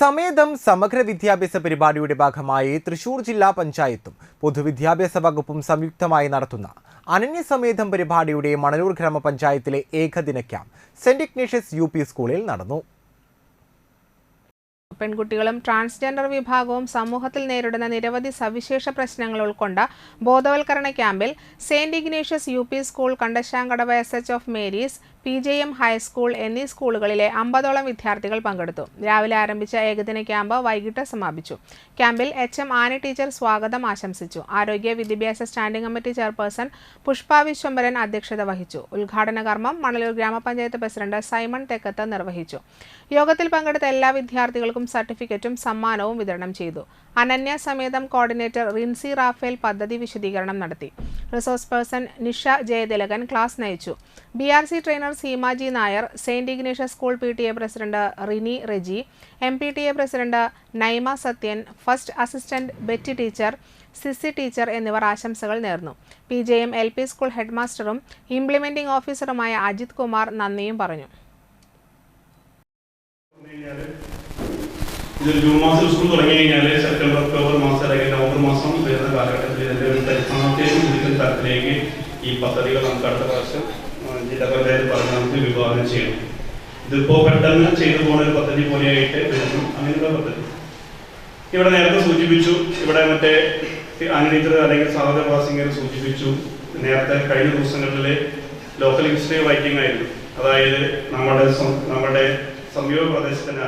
സമേതം സമഗ്ര വിദ്യാഭ്യാസ പരിപാടിയുടെ ഭാഗമായി തൃശൂർ ജില്ലാ പഞ്ചായത്തും പൊതുവിദ്യാഭ്യാസ വകുപ്പും സംയുക്തമായി നടത്തുന്ന അനന്യസമേതം പരിപാടിയുടെ മണലൂർ ഗ്രാമപഞ്ചായത്തിലെ ഏകദിന ക്യാമ്പ് സെന്റ് ഇഗ്നേഷ്യസ് യു സ്കൂളിൽ നടന്നു. പെൺകുട്ടികളും ട്രാൻസ്ജെൻഡർ വിഭാഗവും സമൂഹത്തിൽ നേരിടുന്ന നിരവധി സവിശേഷ പ്രശ്നങ്ങൾ ഉൾക്കൊണ്ട ബോധവൽക്കരണ ക്യാമ്പിൽ saint Ignatius U school Kandassankadavu S H of Mary's P J M high school എന്നീ സ്കൂളുകളിലെ അമ്പതോളം വിദ്യാർത്ഥികൾ പങ്കെടുത്തു. രാവിലെ ആരംഭിച്ച ഏകദിന ക്യാമ്പ് വൈകിട്ട് സമാപിച്ചു. ക്യാമ്പിൽ എച്ച് എം ആനി ടീച്ചർ സ്വാഗതം ആശംസിച്ചു. ആരോഗ്യ വിദ്യാഭ്യാസ standing committee chairperson Pushpa Vishwambharan അധ്യക്ഷത വഹിച്ചു. ഉദ്ഘാടന കർമ്മം മണലൂർ ഗ്രാമപഞ്ചായത്ത് പ്രസിഡന്റ് സൈമൺ തെക്കത്ത് നിർവഹിച്ചു. യോഗത്തിൽ പങ്കെടുത്ത എല്ലാ വിദ്യാർത്ഥികൾക്കും സർട്ടിഫിക്കറ്റും സമ്മാനവും വിതരണം ചെയ്തു. അനന്യ സമേതം കോർഡിനേറ്റർ റിൻസി റാഫേൽ പദ്ധതി വിശദീകരണം നടത്തി. Resource person Nisha Jayathilakan class നയിച്ചു. B R C trainer Seemaji Nair saint Ignatius school P T A president Rini Reji M P T A president Naima Sathyan first assistant Betty teacher Sisi teacher എന്നിവർ ആശംസകൾ നേർന്നു. P J M L P school ഹെഡ്മാസ്റ്ററും implementing ഓഫീസറുമായ അജിത് കുമാർ നന്ദിയും പറഞ്ഞു. June മാസം school September October മാസം അല്ലെങ്കിൽ November മാസം ഈ പദ്ധതികൾ നമുക്ക് അടുത്ത പ്രാവശ്യം ജില്ലാ നമുക്ക് വിഭാവനം ചെയ്യണം ഇതിപ്പോ പെട്ടെന്ന് ചെയ്തു പോകുന്ന ഒരു പദ്ധതി പോലെയായിട്ട് വരുന്നു. അങ്ങനെയുള്ള പദ്ധതി. ഇവിടെ നേരത്തെ സൂചിപ്പിച്ചു ഇവിടെ മറ്റേ ആനടീച്ചർ അല്ലെങ്കിൽ സഹോദരവാസിങ്ങൾ സൂചിപ്പിച്ചു നേരത്തെ കഴിഞ്ഞ ദിവസങ്ങളിൽ ലോക്കൽ ഹിസ്റ്ററി വൈക്കിംഗ് ആയിരുന്നു. അതായത് നമ്മുടെ നമ്മുടെ സമീപ പ്രദേശത്തിന്